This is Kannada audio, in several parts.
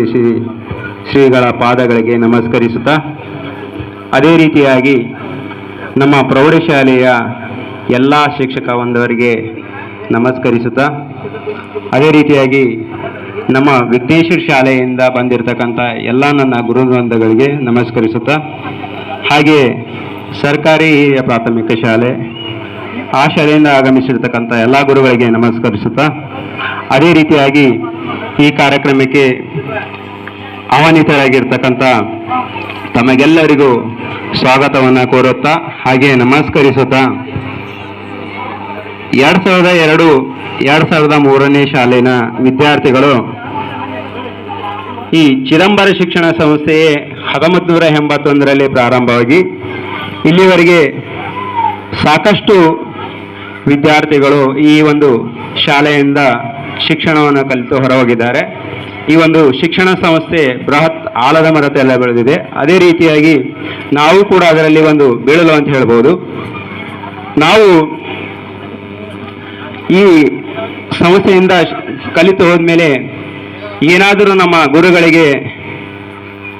ಶ್ರೀ ಶ್ರೀ ಶ್ರೀಗಳ ಪಾದಗಳಿಗೆ ನಮಸ್ಕರಿಸುತ್ತಾ, ಅದೇ ರೀತಿಯಾಗಿ ನಮ್ಮ ಪ್ರೌಢಶಾಲೆಯ ಎಲ್ಲ ಶಿಕ್ಷಕ ಒಂದವರಿಗೆ ನಮಸ್ಕರಿಸುತ್ತಾ, ಅದೇ ರೀತಿಯಾಗಿ ನಮ್ಮ ವಿಘ್ನೇಶ್ವರ ಶಾಲೆಯಿಂದ ಬಂದಿರತಕ್ಕಂಥ ಎಲ್ಲ ನನ್ನ ಗುರುವೃಂದಗಳಿಗೆ ನಮಸ್ಕರಿಸುತ್ತಾ, ಹಾಗೆ ಸರ್ಕಾರಿ ಹಿರಿಯ ಪ್ರಾಥಮಿಕ ಶಾಲೆ, ಆ ಶಾಲೆಯಿಂದ ಆಗಮಿಸಿರ್ತಕ್ಕಂಥ ಎಲ್ಲ ಗುರುಗಳಿಗೆ ನಮಸ್ಕರಿಸುತ್ತಾ, ಅದೇ ರೀತಿಯಾಗಿ ಈ ಕಾರ್ಯಕ್ರಮಕ್ಕೆ ಆಹ್ವಾನಿತರಾಗಿರ್ತಕ್ಕಂಥ ತಮಗೆಲ್ಲರಿಗೂ ಸ್ವಾಗತವನ್ನು ಕೋರುತ್ತಾ ಹಾಗೆ ನಮಸ್ಕರಿಸುತ್ತಾ ಎರಡು ಸಾವಿರದ ಎರಡು ಎರಡು ಸಾವಿರದ ಮೂರನೇ ಶಾಲೆನ ವಿದ್ಯಾರ್ಥಿಗಳು ಈ ಚಿದಂಬರ ಶಿಕ್ಷಣ ಸಂಸ್ಥೆಯೇ ಹತ್ತೊಂಬತ್ತು ನೂರ ಎಂಬತ್ತೊಂದರಲ್ಲಿ ಪ್ರಾರಂಭವಾಗಿ ಇಲ್ಲಿವರೆಗೆ ಸಾಕಷ್ಟು ವಿದ್ಯಾರ್ಥಿಗಳು ಈ ಒಂದು ಶಾಲೆಯಿಂದ ಶಿಕ್ಷಣವನ್ನು ಕಲಿತು ಹೊರಹೋಗಿದ್ದಾರೆ. ಈ ಒಂದು ಶಿಕ್ಷಣ ಸಂಸ್ಥೆ ಬೃಹತ್ ಆಲದ ಮರತೆಲ್ಲ ಬೆಳೆದಿದೆ. ಅದೇ ರೀತಿಯಾಗಿ ನಾವು ಕೂಡ ಅದರಲ್ಲಿ ಒಂದು ಬೀಳಲು ಅಂತ ಹೇಳ್ಬೋದು. ನಾವು ಈ ಸಂಸ್ಥೆಯಿಂದ ಕಲಿತು ಹೋದ್ಮೇಲೆ ಏನಾದರೂ ನಮ್ಮ ಗುರುಗಳಿಗೆ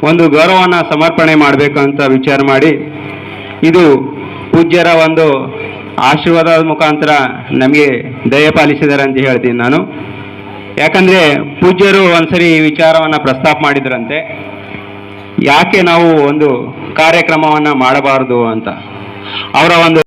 ಒಂದು ಗೌರವನ ಸಮರ್ಪಣೆ ಮಾಡಬೇಕು ಅಂತ ವಿಚಾರ ಮಾಡಿ, ಇದು ಪೂಜ್ಯರ ಒಂದು ಆಶೀರ್ವಾದದ ಮುಖಾಂತರ ನಮಗೆ ದಯಪಾಲಿಸಿದ್ದಾರೆ ಅಂತ ಹೇಳ್ತೀನಿ ನಾನು. ಯಾಕಂದ್ರೆ ಪೂಜ್ಯರು ಒಂದ್ಸರಿ ಈ ವಿಚಾರವನ್ನ ಪ್ರಸ್ತಾಪ ಮಾಡಿದ್ರಂತೆ. ಯಾಕೆ ನಾವು ಒಂದು ಕಾರ್ಯಕ್ರಮವನ್ನ ಮಾಡಬಾರದು ಅಂತ? ಅವರ ಒಂದು